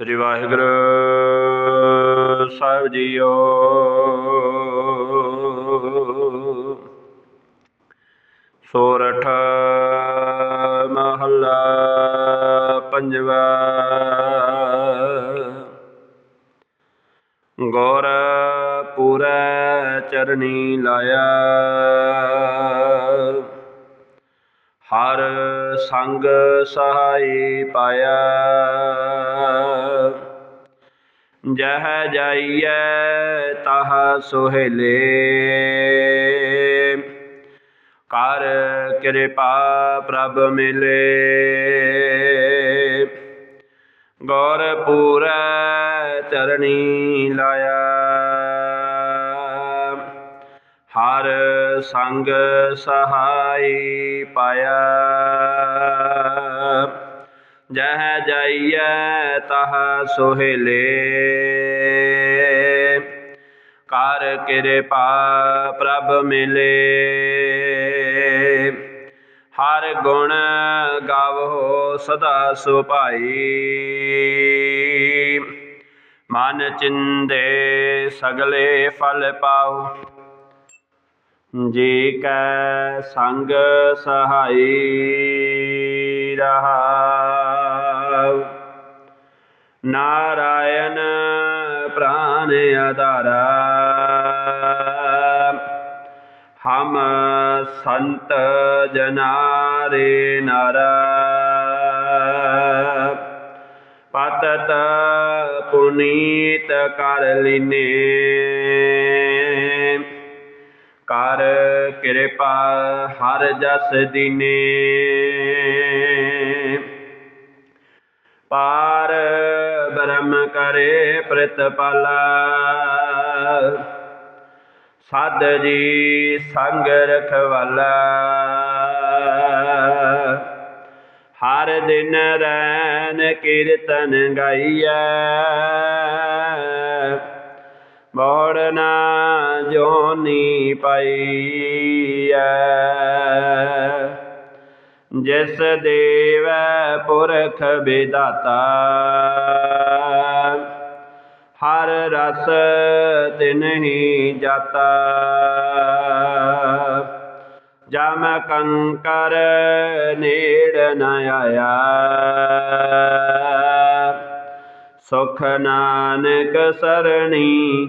ਸ੍ਰੀ ਵਾਹਿਗੁਰੂ ਸਾਹਿਬ JIO. ਸੋਰਠ ਮਹੱਲਾ ਪੰਜਵਾ। ਗੌਰ ਪੂਰਾ ਚਰਨੀ ਲਾਇਆ। ਹਰ ਸੰਗ ਸਹਾਈ ਪਾਇਆ। ਜਹ ਜਾਈਐ ਤਹ ਸੁਹੇਲੇ। ਕਰ ਕਿਰਪਾ ਪ੍ਰਭ ਮਿਲੇ। ਗੌਰ ਪੂਰੈ ਚਰਣੀ ਲਾਇਆ। ਸੰਗ ਸਹਾਈ ਪਾਇਆ। ਜਹ ਜਾਈਐ ਤਹ ਸੁਹੇਲੇ। ਕਰ ਕਿਰਪਾ ਪ੍ਰਭ ਮਿਲੇ। ਹਰ ਗੁਣ ਗਾਵੋ ਸਦਾ ਸੁਭਾਈ। ਮਨ ਚਿੰਦੇ ਸਗਲੇ ਫਲ ਪਾਉ ਜੀ ਕੈ ਸੰਗ ਸਹਾਈ ਰਹਾਉ, ਨਾਰਾਇਣ ਪ੍ਰਾਨ ਆਧਾਰਾ, ਹਮ ਸੰਤ ਜਨਾਰੇ ਨਾਰਾ, ਪਤਤ ਪੁਨੀਤ ਕਰ ਲਿਨੇ। ਕਰ ਕਿਰਪਾ ਹਰ ਜਸ ਦਿਨੇ। ਪਾਰ ਬ੍ਰਹਮ ਕਰੇ ਪ੍ਰਤਪਾਲਾ। ਸਦ ਜੀ ਸੰਗ ਰਖਵਾਲਾ। ਹਰ ਦਿਨ ਰੈਨ ਕੀਰਤਨ ਗਾਈਐ। ਬੋੜਨਾ ਜੋਨੀ ਪਾਈਐ ਜਿਸ ਦੇਵੈ ਪੁਰਖ ਵਿਦਾਤਾ ਹਰ ਰਸ ਤਿਨਹੀ ਜਾਤਾ। ਜਮ ਕੰਕਰ ਨੇੜ ਨ ਆਇਆ। ਸੁਖ ਨਾਨਕ ਸਰਣੀ